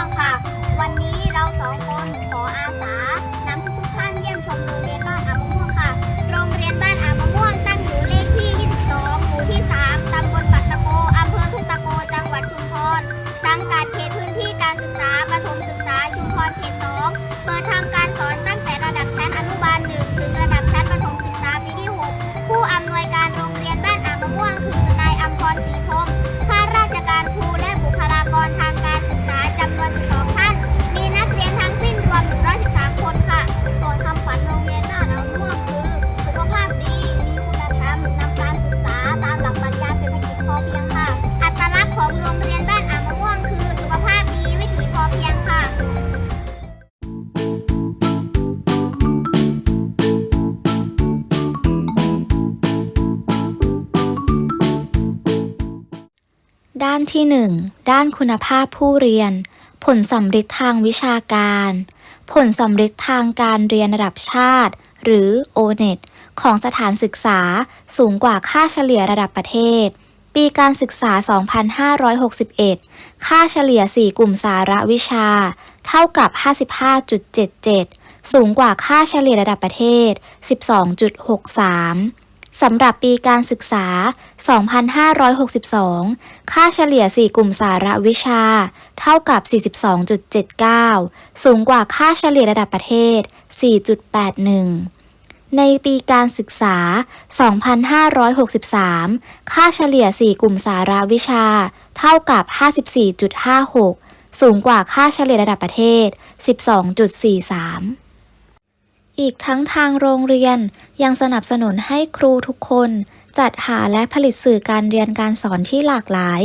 องค่ะานที่ 1 ด้านคุณภาพผู้เรียน ผลสำฤทธิ์ทางวิชาการ ผลสำฤทธิ์ทางการเรียนระดับชาติ หรือ O-NET ของสถานศึกษาสูงกว่าค่าเฉลี่ยระดับประเทศ ปีการศึกษา 2561 ค่าเฉลี่ย 4 กลุ่มสาระวิชา เท่ากับ 55.77 สูงกว่าค่าเฉลี่ยระดับประเทศ 12.63 สำหรับปีการศึกษา 2562 ค่าเฉลี่ย 4 กลุ่มสาระวิชา เท่ากับ 42.79 สูงกว่าค่าเฉลี่ยระดับประเทศ 4.81ในปีการศึกษา 2563 ค่าเฉลี่ย 4 กลุ่มสาระวิชา เท่ากับ 54.56 สูงกว่าค่าเฉลี่ยระดับประเทศ 12.43 อีกทั้งทางโรงเรียนยังสนับสนุนให้ครูทุกคน จัดหาและผลิตสื่อการเรียนการสอนที่หลากหลาย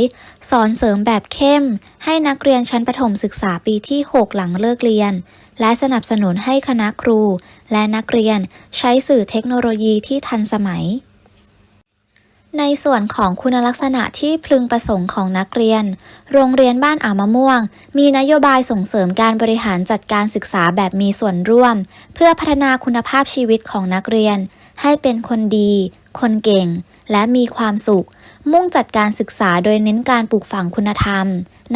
สอนเสริมแบบเข้ม ให้นักเรียนชั้นประถมศึกษาปีที่ 6 หลังเลิกเรียน และสนับสนุนให้คณะครู และนักเรียนใช้สื่อเทคโนโลยีที่ทันสมัย ในส่วนของคุณลักษณะที่พึงประสงค์ของนักเรียน โรงเรียนบ้านอ่าวมะม่วง มีนโยบายส่งเสริมการบริหารจัดการศึกษาแบบมีส่วนร่วม เพื่อพัฒนาคุณภาพชีวิตของนักเรียน ให้เป็นคนดี คนเก่ง และมีความสุข มุ่งจัดการศึกษาโดยเน้นการปลูกฝังคุณธรรม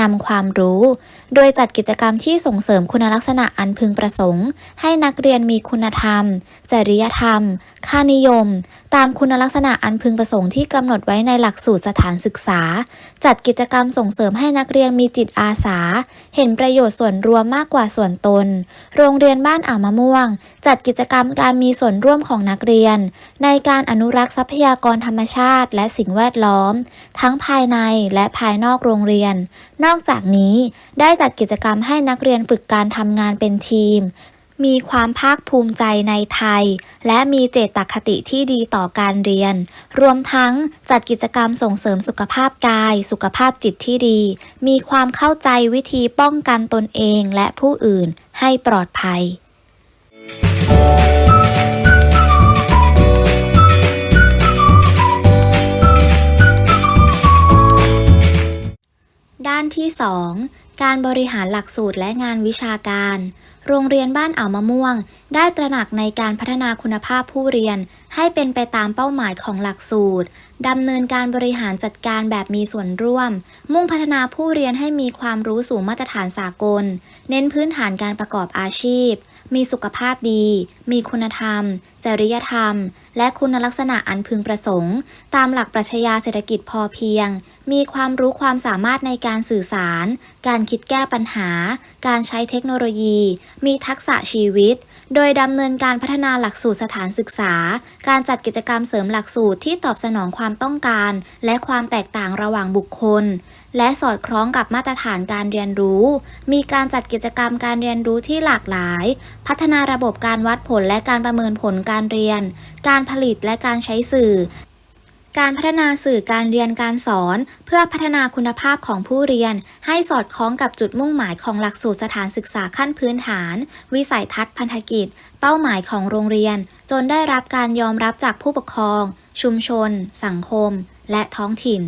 นำความรู้ โดยจัดกิจกรรมที่ส่งเสริมคุณลักษณะอันพึงประสงค์ ให้นักเรียนมีคุณธรรม จริยธรรม ค่านิยม ตามคุณลักษณะอันพึงประสงค์ที่กำหนดไว้ในหลักสูตรสถานศึกษา จัดกิจกรรมส่งเสริมให้นักเรียนมีจิตอาสา เห็นประโยชน์ส่วนรวมมากกว่าส่วนตน โรงเรียนบ้านอ่าวมะม่วง จัดกิจกรรมการมีส่วนร่วมของนักเรียน ในการอนุรักษ์ทรัพยากรธรรมชาติ และสิ่งแวดล้อม ทั้งภายในและภายนอกโรงเรียน นอกจากนี้ได้จัดกิจกรรมให้นักเรียนฝึกการทำงานเป็นทีม มีความภาคภูมิใจในไทย และมีเจตคติที่ดีต่อการเรียน รวมทั้งจัดกิจกรรมส่งเสริมสุขภาพกาย สุขภาพจิตที่ดี มีความเข้าใจวิธีป้องกันตนเองและผู้อื่นให้ปลอดภัย ด้านที่ 2 การบริหารหลักสูตรและงานวิชาการ โรงเรียนบ้านอ่าวมะม่วง ได้ตระหนักในการพัฒนาคุณภาพผู้เรียน ให้เป็นไปตามเป้าหมายของหลักสูตรดำเนินการบริหารจัดการแบบมีส่วนร่วม มุ่งพัฒนาผู้เรียนให้มีความรู้สู่มาตรฐานสากล เน้นพื้นฐานการประกอบอาชีพ มีสุขภาพดี มีคุณธรรมจริยธรรม และคุณลักษณะอันพึงประสงค์ ตามหลักปรัชญาเศรษฐกิจพอเพียง มีความรู้ความสามารถในการสื่อสาร การคิดแก้ปัญหา การใช้เทคโนโลยี มีทักษะชีวิต โดยดำเนินการพัฒนาหลักสูตรสถานศึกษา การจัดกิจกรรมเสริมหลักสูตรที่ตอบสนองความต้องการ และความแตกต่างระหว่างบุคคล และสอดคล้องกับมาตรฐานการเรียนรู้ มีการจัดกิจกรรมการเรียนรู้ที่หลากหลาย พัฒนาระบบการวัดผลและการประเมินผลการเรียน การผลิตและการใช้สื่อ การพัฒนาสื่อการเรียนการสอน เพื่อพัฒนาคุณภาพของผู้เรียน ให้สอดคล้องกับจุดมุ่งหมายของหลักสูตรสถานศึกษาขั้นพื้นฐาน วิสัยทัศน์พันธกิจ เป้าหมายของโรงเรียน จนได้รับการยอมรับจากผู้ปกครอง ชุมชน สังคม และท้องถิ่น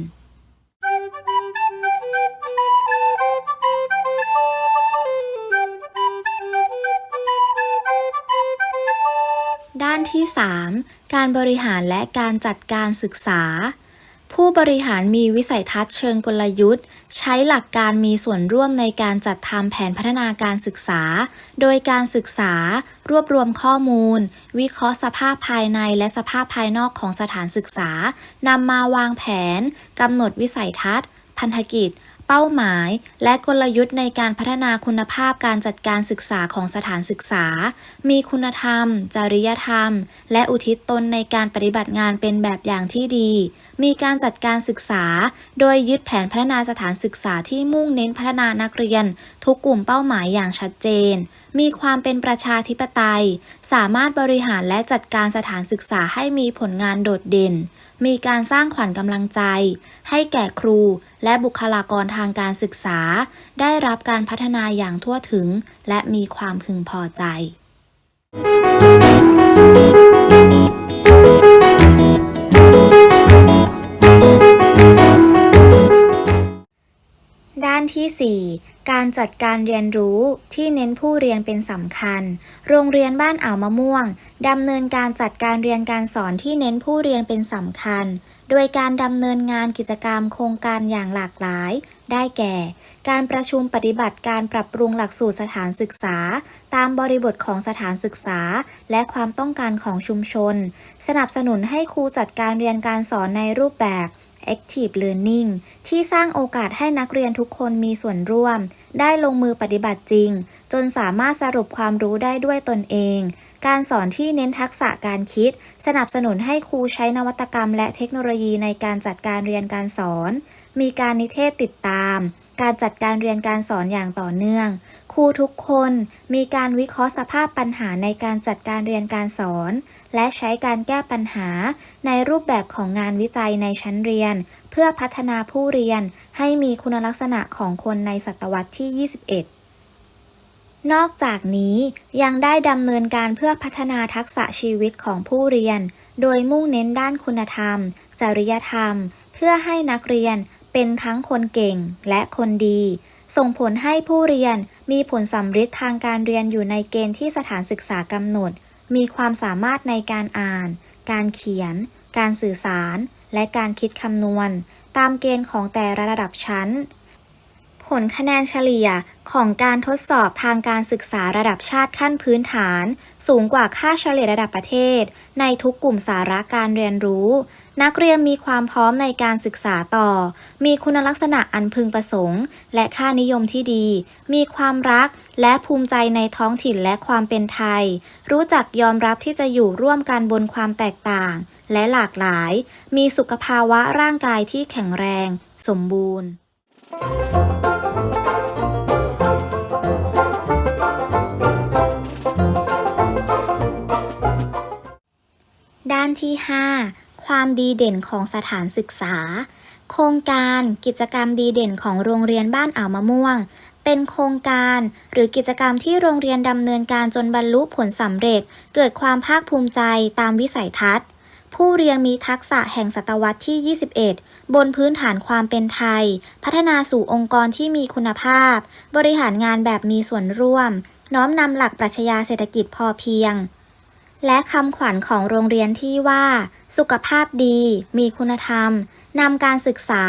ด้านที่ 3 การบริหารและการจัดการศึกษา ผู้บริหารมีวิสัยทัศน์เชิงกลยุทธ์ ใช้หลักการมีส่วนร่วมในการจัดทำแผนพัฒนาการศึกษา โดยการศึกษารวบรวมข้อมูล วิเคราะห์สภาพภายในและสภาพภายนอกของสถานศึกษานำมาวางแผนกำหนดวิสัยทัศน์ พันธกิจ เป้าหมาย และกลยุทธ์ในการพัฒนาคุณภาพการจัดการศึกษาของสถานศึกษา มีคุณธรรม จริยธรรม และอุทิศตนในการปฏิบัติงานเป็นแบบอย่างที่ดี มีการจัดการศึกษา โดยยึดแผนพัฒนาสถานศึกษาที่มุ่งเน้นพัฒนานักเรียน ทุกกลุ่มเป้าหมายอย่างชัดเจน มีความเป็นประชาธิปไตย สามารถบริหารและจัดการสถานศึกษาให้มีผลงานโดดเด่น มีการสร้างขวัญกำลังใจ ให้แก่ครูและบุคลากรทางการศึกษา ได้รับการพัฒนาอย่างทั่วถึง และมีความพึงพอใจ นที่ 4 การจัดการเรียนรู้ที่เน้นผู้เรียนเป็นสำคัญ โรงเรียนบ้านอ่าวมะม่วงดำเนินการจัดการเรียนการสอนที่เน้นผู้เรียนเป็นสำคัญ โดยการดำเนินงานกิจกรรมโครงการอย่างหลากหลาย ได้แก่ การประชุมปฏิบัติการปรับปรุงหลักสูตรสถานศึกษา ตามบริบทของสถานศึกษา และความต้องการของชุมชน สนับสนุนให้ครูจัดการเรียนการสอนในรูปแบบ Active Learning ที่สร้างโอกาสให้นักเรียนทุกคนมีส่วนร่วม ได้ลงมือปฏิบัติจริง จนสามารถสรุปความรู้ได้ด้วยตนเอง การสอนที่เน้นทักษะการคิด สนับสนุนให้ครูใช้นวัตกรรมและเทคโนโลยีในการจัดการเรียนการสอน มีการนิเทศติดตาม การจัดการเรียนการสอนอย่างต่อเนื่อง ครูทุกคนมีการวิเคราะห์สภาพปัญหาในการจัดการเรียนการสอน และใช้การแก้ปัญหา ในรูปแบบของงานวิจัยในชั้นเรียน เพื่อพัฒนาผู้เรียนให้มีคุณลักษณะของคนในศตวรรษที่ 21นอกจากนี้ยังได้ดำเนินการเพื่อพัฒนาทักษะชีวิตของผู้เรียน โดยมุ่งเน้นด้านคุณธรรม จริยธรรม เพื่อให้นักเรียนเป็นทั้งคนเก่งและคนดี ส่งผลให้ผู้เรียนมีผลสำฤทธิ์ทางการเรียนอยู่ในเกณฑ์ที่สถานศึกษากำหนด มีความสามารถในการอ่าน การเขียน การสื่อสาร และการคิดคำนวณ ตามเกณฑ์ของแต่ละระดับชั้น ผลคะแนนเฉลี่ยของการทดสอบทางการศึกษาระดับชาติขั้นพื้นฐาน สูงกว่าค่าเฉลี่ยระดับประเทศ ในทุกกลุ่มสาระการเรียนรู้ นักเรียนมีความพร้อมในการศึกษาต่อ มีคุณลักษณะอันพึงประสงค์ และค่านิยมที่ดี มีความรักและภูมิใจในท้องถิ่นและความเป็นไทย รู้จักยอมรับที่จะอยู่ร่วมกันบนความแตกต่าง และหลากหลาย มีสุขภาวะร่างกายที่แข็งแรง สมบูรณ์ ด้านที่ 5 ความดีเด่นของสถานศึกษา โครงการกิจกรรมดีเด่นของโรงเรียนบ้านอ่าวมะม่วง เป็นโครงการหรือกิจกรรมที่โรงเรียนดำเนินการจนบรรลุผลสำเร็จ เกิดความภาคภูมิใจตามวิสัยทัศน์ ผู้เรียนมีทักษะแห่งศตวรรษที่ 21 บนพื้นฐานความเป็นไทย พัฒนาสู่องค์กรที่มีคุณภาพ บริหารงานแบบมีส่วนร่วม น้อมนำหลักปรัชญาเศรษฐกิจพอเพียง และคำขวัญของโรงเรียนที่ว่า สุขภาพดี มีคุณธรรมนำการศึกษา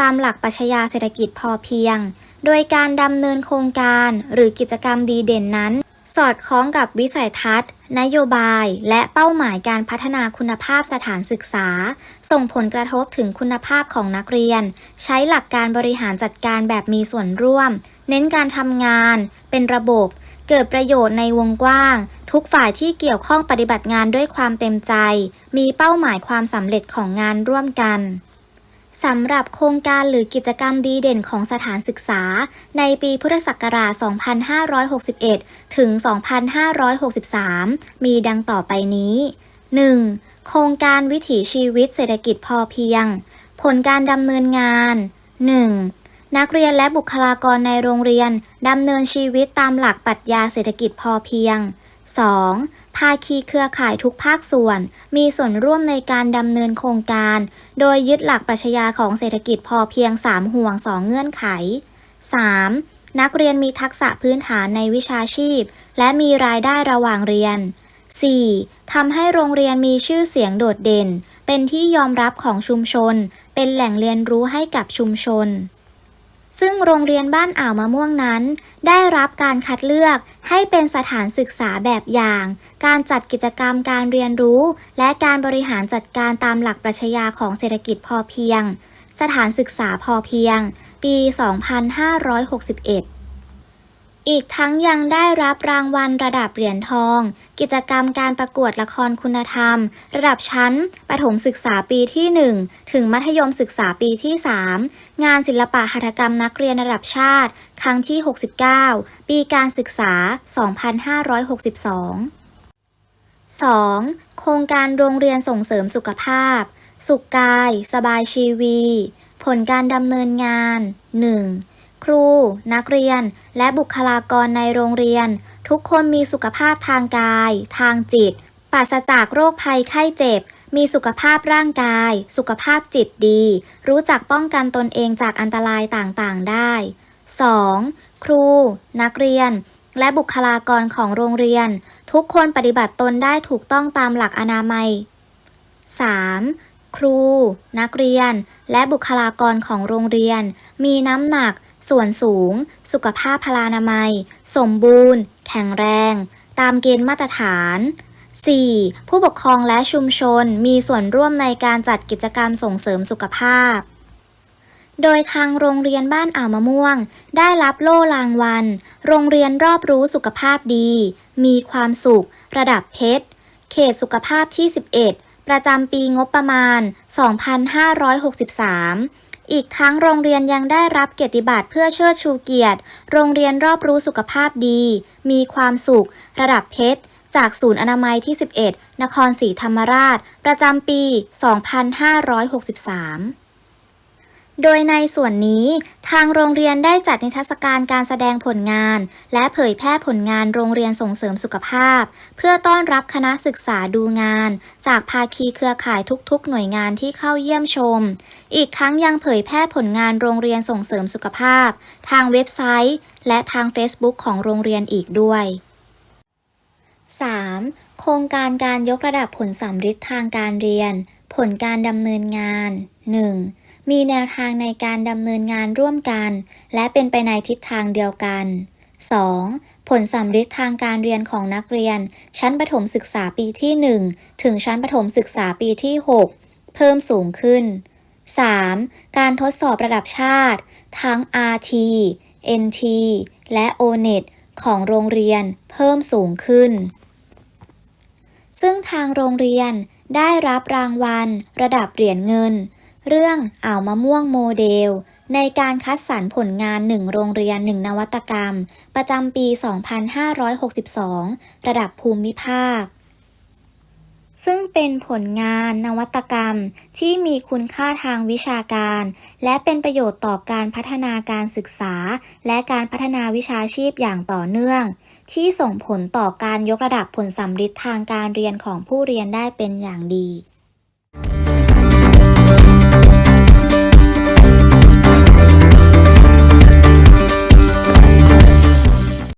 ตามหลักปรัชญาเศรษฐกิจพอเพียง โดยการดำเนินโครงการหรือกิจกรรมดีเด่นนั้น สอดคล้องกับวิสัยทัศน์ นโยบาย และเป้าหมายการพัฒนาคุณภาพสถานศึกษา ส่งผลกระทบถึงคุณภาพของนักเรียน ใช้หลักการบริหารจัดการแบบมีส่วนร่วม เน้นการทำงาน เป็นระบบ เกิดประโยชน์ในวงกว้าง ทุกฝ่ายที่เกี่ยวข้องปฏิบัติงานด้วยความเต็มใจ มีเป้าหมายความสำเร็จของงานร่วมกันสำหรับโครงการหรือกิจกรรมดีเด่นของสถานศึกษา ในปีพุทธศักราช 2561 ถึง 2563 มีดังต่อไปนี้ 1. โครงการวิถีชีวิตเศรษฐกิจพอเพียง ผลการดำเนินงาน 1. นักเรียนและบุคลากรในโรงเรียนดำเนินชีวิตตามหลักปรัชญาเศรษฐกิจพอเพียง 2. ภาคีเครือข่ายทุกภาคส่วน มีส่วนร่วมในการดำเนินโครงการ โดยยึดหลักปรัชญาของเศรษฐกิจพอเพียง 3 ห่วง 2 เงื่อนไข 3. นักเรียนมีทักษะพื้นฐานในวิชาชีพ และมีรายได้ระหว่างเรียน 4. ทำให้โรงเรียนมีชื่อเสียงโดดเด่น เป็นที่ยอมรับของชุมชน เป็นแหล่งเรียนรู้ให้กับชุมชน ซึ่งโรงเรียนบ้านอ่าวมะม่วงนั้น ได้รับการคัดเลือกให้เป็นสถานศึกษาแบบอย่าง การจัดกิจกรรมการเรียนรู้ และการบริหารจัดการตามหลักปรัชญาของเศรษฐกิจพอเพียง สถานศึกษาพอเพียง ปี 2561 อีกทั้งยังได้รับรางวัลระดับเหรียญทอง กิจกรรมการประกวดละครคุณธรรม ระดับชั้น ประถมศึกษาปีที่ 1 ถึงมัธยมศึกษาปีที่ 3 งานศิลปะหัตถกรรมนักเรียนระดับชาติ ครั้งที่ 69 ปีการศึกษา 2562 2. โครงการโรงเรียนส่งเสริมสุขภาพ สุขกาย สบายชีวี ผลการดำเนินงาน 1. ครู นักเรียน และบุคลากรในโรงเรียน ทุกคนมีสุขภาพทางกาย ทางจิต ปราศจากโรคภัยไข้เจ็บ มีสุขภาพร่างกาย สุขภาพจิตดี รู้จักป้องกันตนเองจากอันตรายต่างๆได้ 2. ครู นักเรียน และบุคลากรของโรงเรียน ทุกคนปฏิบัติตนได้ถูกต้องตามหลักอนามัย 3. ครู นักเรียน และบุคลากรของโรงเรียน มีน้ำหนัก ส่วนสูง สุขภาพพลานามัย สมบูรณ์ แข็งแรง ตามเกณฑ์มาตรฐาน 4. ผู้ปกครองและชุมชนมีส่วนร่วมในการจัดกิจกรรมส่งเสริมสุขภาพ โดยทางโรงเรียนบ้านอ่าวมะม่วง ได้รับโล่รางวัล โรงเรียนรอบรู้สุขภาพดี มีความสุข ระดับเพชร เขตสุขภาพที่ 11 ประจำปีงบประมาณ 2563 อีกทั้งโรงเรียนยังได้รับเกียรติบัตรเพื่อเชิดชูเกียรติ โรงเรียนรอบรู้สุขภาพดี มีความสุข ระดับเพชร จากศูนย์อนามัยที่ 11 นครศรีธรรมราช ประจำปี 2563 โดยในส่วนนี้ทางโรงเรียนได้จัดนิทรรศการการแสดงผลงาน และเผยแพร่ผลงานโรงเรียนส่งเสริมสุขภาพ เพื่อต้อนรับคณะศึกษาดูงาน จากภาคีเครือข่ายทุกๆ หน่วยงานที่เข้าเยี่ยมชม อีกทั้งยังเผยแพร่ผลงานโรงเรียนส่งเสริมสุขภาพ ทางเว็บไซต์ และทาง Facebook ของโรงเรียนอีกด้วย 3. โครงการการยกระดับผลสัมฤทธิ์ทางการเรียน ผลการดำเนินงาน 1. มีแนวทางในการดำเนินงานร่วมกัน และเป็นไปในทิศทางเดียวกัน 2. ผลสัมฤทธิ์ทางการเรียนของนักเรียน ชั้นประถมศึกษาปีที่ 1 ถึงชั้นประถมศึกษาปีที่ 6 เพิ่มสูงขึ้น 3. การทดสอบระดับชาติ ทั้ง RT NT และ ONET ของโรงเรียนเพิ่มสูงขึ้น ซึ่งทางโรงเรียนได้รับรางวัล ระดับเหรียญเงิน เรื่องอ่าวมะม่วงโมเดล ในการคัดสรรผลงาน1โรงเรียน1นวัตกรรม ประจำปี 2562 ระดับภูมิภาค ซึ่งเป็นผลงานนวัตกรรมที่มีคุณค่าทางวิชาการ และเป็นประโยชน์ต่อการพัฒนาการศึกษา และการพัฒนาวิชาชีพอย่างต่อเนื่อง ที่ส่งผลต่อการยกระดับผลสัมฤทธิ์ทางการเรียนของผู้เรียนได้เป็นอย่างดี